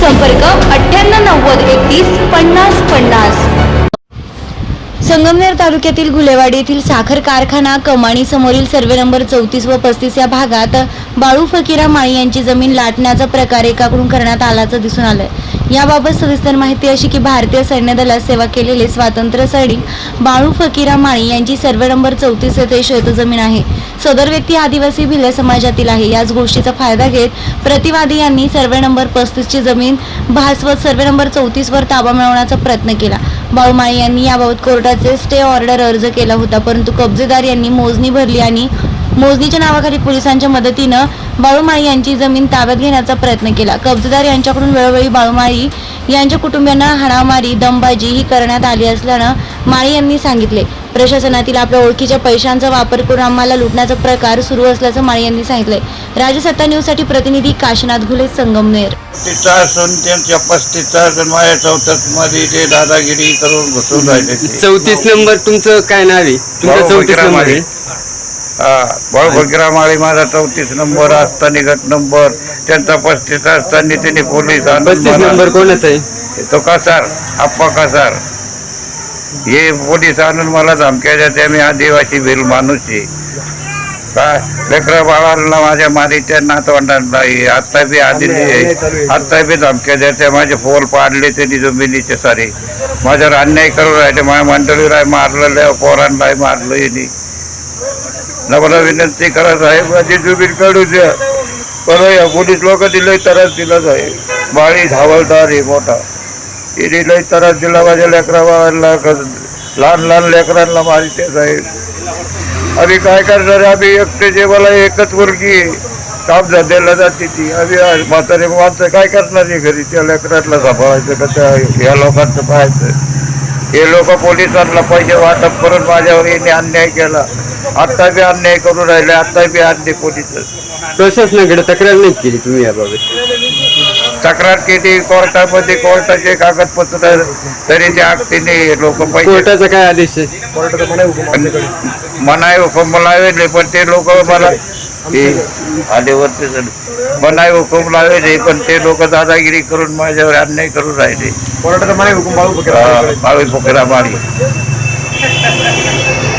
संपर्क अठ्ठ्याण्णव नव्वद एकतीस पन्नास पन्नास. संगमनेर तालुक्यातील गुलेवाडी येथील साखर कारखाना कमानी समोरील सर्वे नंबर चौतीस व पस्तीस या भागात बाळू फकीरा माळी यांची जमीन लाटण्याचा प्रकार एकाकडून करण्यात आल्याचं दिसून आलंय. याबाबत सविस्तर माहिती अशी की भारतीय सैन्य दलात सेवा केलेले स्वातंत्र्य सैनिक बाळू फकीरा माळी यांची सर्वे नंबर चौतीस येथे शेतजमीन आहे. सदर व्यक्ती आदिवासी भिल्ल समाजातील आहे. याच गोष्टीचा फायदा घेत प्रतिवादी यांनी सर्वे नंबर पस्तीसची जमीन भासवत सर्वे नंबर चौतीसवर ताबा मिळवण्याचा प्रयत्न केला. बाळूमाळी यांनी याबाबत कोर्टाचे स्टे ऑर्डर अर्ज केला होता परंतु कब्जेदार यांनी मोजणी भरली आणि मोजणीच्या नावाखाली पोलिसांच्या मदतीनं बाळूमाळी यांची जमीन ताब्यात घेण्याचा प्रयत्न केला. कब्जेदार यांच्याकडून वेळोवेळी बाळूमाळी यांच्या कुटुंबियांना हाणामारी दमबाजी ही करण्यात आली असल्यानं माळी यांनी सांगितले. प्रशासनातील आपल्या ओळखीच्या पैशांचा वापर करून आम्हाला लुटण्याचा प्रकार सुरू असल्याचं माळी यांनी सांगितलंय. राजसत्ता न्यूजसाठी प्रतिनिधी काशीनाथ घुले संगमनेर. त्यांच्या चौथ्यात मध्ये ते दादागिरी करून राहिले. चौतीस नंबर तुमचं काय नाव आहे? तुमचं चौतीस नंबर. आहे. भाऊ फकीरामाळी माझा चौतीस नंबर असताना गट नंबर त्यांचा पस्तीस असताना त्यांनी पोलीस पस्तीस नंबर कोणाचा आहे? तो कसार आप्पा कसार. हे पोलीस आणून मला धमक्या देते मी आदिवासी भिल माणूस आहे. काय लेकरा बाळांना माझ्या मारीच्या नातवंडांना आता बी आधी आता बी धमक्या देते माझे फोल पाडले त्यांनी जमिनीचे सारे. माझ्यावर अन्याय करून राहिले माझ्या मंडळीला मारलेलं पोरांना मारलं यांनी नवरा विनंती करा आहे माझी जमीन काढू द्या. पण या पोलीस लोक दिले त्रास दिला आहे बाळी धावलदार हे मोठा. तिने लय त्रास दिला. माझ्या लेकरा बाळांना लहान लहान लेकरांना मारिते साहेब. आम्ही काय करणार? आम्ही एकटे मला एकच मुलगी काम धंद्याला जाते ती. आम्ही आज म्हातारे माणसं काय करणार आहे घरी? त्या लेकरांना सांभाळायचं का? त्या या लोकांचं पाहायचं. हे लोक पोलिसांना पैसे वाटप करून माझ्यावर यांनी अन्याय केला. आता बी अन्याय करून राहिले आता बी अन्याय पोलीस प्रशासनाकडे तक्रार नाही केली तुम्ही याबाबत. तक्रार केली कोर्टामध्ये कोर्टाचे कागदपत्र तरी ते आखतीने लोक पैसे कोर्टाचा काय आदेश आहे? मनाई हुकूम लावेले पण ते लोक मला ते आलेवरती मनाई हुकूम लावेले पण ते लोक दादागिरी करून माझ्यावर अन्याय करून राहिले. कोर्टाचा मनाई हुकूम बाळू फकीर बाळी फुकरा मारी